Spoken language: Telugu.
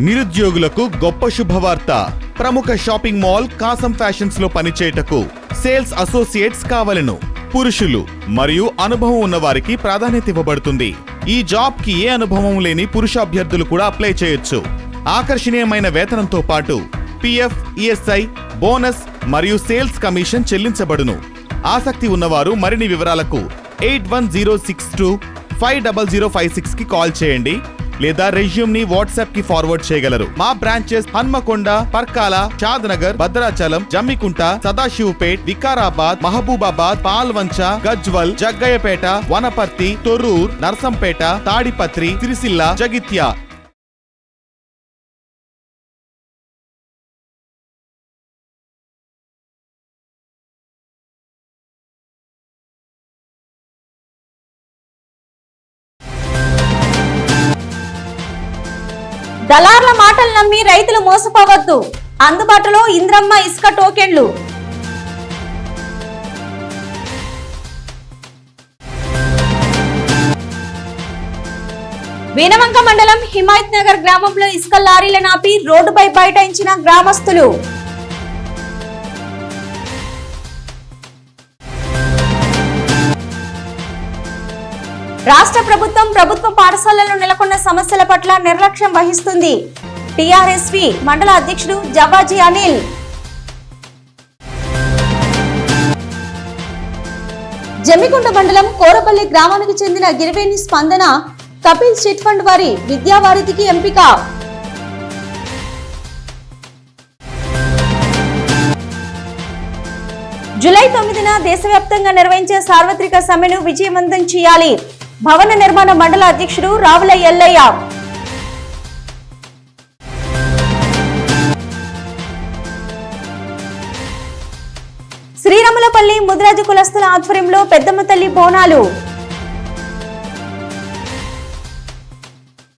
నిరుద్యోగులకు గొప్ప శుభవార్త. ప్రముఖ షాపింగ్ మాల్ కాసం ఫ్యాషన్స్లో పనిచేయటకు సేల్స్ అసోసియేట్స్ కావలను. పురుషులు మరియు అనుభవం ఉన్నవారికి ప్రాధాన్యత ఇవ్వబడుతుంది. ఈ జాబ్కి ఏ అనుభవం లేని పురుష అభ్యర్థులు కూడా అప్లై చేయొచ్చు. ఆకర్షణీయమైన వేతనంతో పాటు పిఎఫ్ ఈఎస్ఐ బోనస్ మరియు సేల్స్ కమిషన్ చెల్లించబడును. ఆసక్తి ఉన్నవారు మరిన్ని వివరాలకు eight one zero six two five double zero five సిక్స్కి కాల్ చేయండి. లేదా రెజ్యూమ్ని వాట్సాప్కి ఫార్వర్డ్ చేయగలరు. మా బ్రాంచెస్ హన్మకొండ పర్కాల షాద్ నగర్ భద్రాచలం జమ్మికుంట సదాశివపేట్ వికారాబాద్ మహబూబాబాద్ పాల్వంచ గజ్వల్ జగ్గయ్యపేట వనపర్తి తొర్రూర్ నర్సంపేట తాడిపత్రి సిరిసిల్ల జగిత్య. దళార్ల మాటలు నమ్మి రైతులు మోసపోవద్దు. అందుబాటులో ఇంద్రమ్మ ఇసుక టోకెన్లు. వీనవంక మండలం హిమాయత్ నగర్ గ్రామంలో ఇసుక లారీలను ఆపి రోడ్డుపై బైఠాయించిన గ్రామస్తులు. రాష్ట్ర ప్రభుత్వం ప్రభుత్వ పాఠశాలలో నెలకొన్న సమస్యల పట్ల నిర్లక్ష్యం వహిస్తుంది. టిఆర్ఎస్వి మండల అధ్యక్షుడు జవాజీ అనిల్. జమ్మికుంట మండలం కోరపల్లి గ్రామానికి చెందిన గిరివేణి స్పందన కపిల్ చిట్ ఫండ్ వారి విద్యావారిధికి ఎంపిక. జూలై తొమ్మిదిన దేశవ్యాప్తంగా నిర్వహించే సార్వత్రిక సమ్మెను విజయవంతం చేయాలి. భవన నిర్మాణ మండల అధ్యక్షుడు రావుల ఎల్లయ్య. శ్రీరాములపల్లి ముదిరాజు కులస్తుల ఆధ్వర్యంలో పెద్దమ్మ తల్లి బోనాలు.